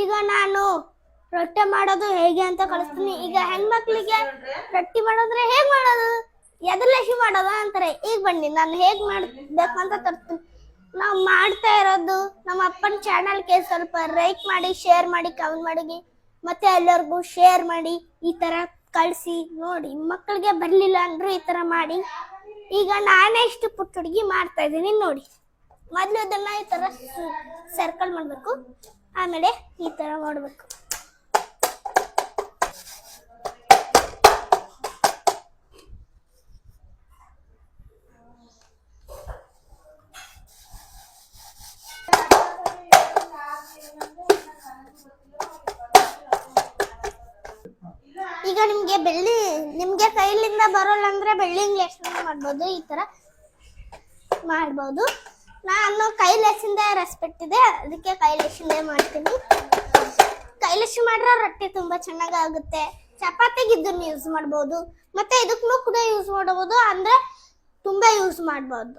ಈಗ ನಾನು ರೊಟ್ಟಿ ಮಾಡೋದು ಹೇಗೆ ಅಂತ ಕಳಿಸ್ತೀನಿ. ಈಗ ಹೆಣ್ಮಕ್ಳಿಗೆ ರೊಟ್ಟಿ ಮಾಡೋದ್ರೆ ಹೇಗ್ ಮಾಡೋದು? ಎದರ್ಲೇಸಿ ಮಾಡೋದ ಅಂತಾರೆ. ಈಗ ಬನ್ನಿ, ನಾನು ಹೇಗ್ ಮಾಡ್ಬೇಕು ಅಂತ ತರ್ತೀನಿ. ನಾವು ಮಾಡ್ತಾ ಇರೋದು ನಮ್ಮ ಅಪ್ಪನ ಚಾನಲ್ಗೆ ಸ್ವಲ್ಪ ಲೈಕ್ ಮಾಡಿ ಶೇರ್ ಮಾಡಿ ಕಮೆಂಟ್ ಮಾಡಿ, ಮತ್ತೆ ಎಲ್ಲರಿಗೂ ಶೇರ್ ಮಾಡಿ, ಈ ತರ ಕಳಿಸಿ, ನೋಡಿ. ಮಕ್ಕಳಿಗೆ ಬರಲಿಲ್ಲ ಅಂದ್ರೂ ಈ ತರ ಮಾಡಿ. ಈಗ ನಾನೇ ಇಷ್ಟು ಪುಟ್ಟ ಹುಡುಗಿ ಮಾಡ್ತಾ ಇದ್ದೀನಿ, ನೋಡಿ. ಮೊದಲು ಅದೆಲ್ಲ ಈ ತರ ಸರ್ಕಲ್ ಮಾಡಬೇಕು. ಆಮೇಲೆ ಈ ತರ ಮಾಡಬೇಕು. ಈಗ ನಿಮ್ಗೆ ಬೆಳ್ಳಿ, ನಿಮ್ಗೆ ಕೈಲಿಂದ ಬರೋಲ್ಲ ಅಂದ್ರೆ ಬೆಳ್ಳಿಂಗ್ ಎಷ್ಟು ಮಾಡ್ಬೋದು. ಈ ತರ ಮಾಡ್ಬೋದು. ನಾನು ಕೈಲೇಶಿಂದ ರೆಸ್ಪೆಕ್ಟ್ ಇದೆ ಅದಕ್ಕೆ ಕೈಲೇಶಿಂದ ಮಾಡ್ತೀನಿ? ಕೈಲೇಶಿ ಮಾಡ್ರೆ ರೊಟ್ಟಿ ತುಂಬಾ ಚೆನ್ನಾಗಿ ಆಗುತ್ತೆ ಚಪಾತಿಗೆ ಯೂಸ್ ಮಾಡ್ಬೋದು. ಮತ್ತೆ ಇದಕ್ಕೂ ಕೂಡ ಯೂಸ್ ಮಾಡಬಹುದು ಅಂದ್ರೆ ತುಂಬಾ ಯೂಸ್ ಮಾಡ್ಬೋದು.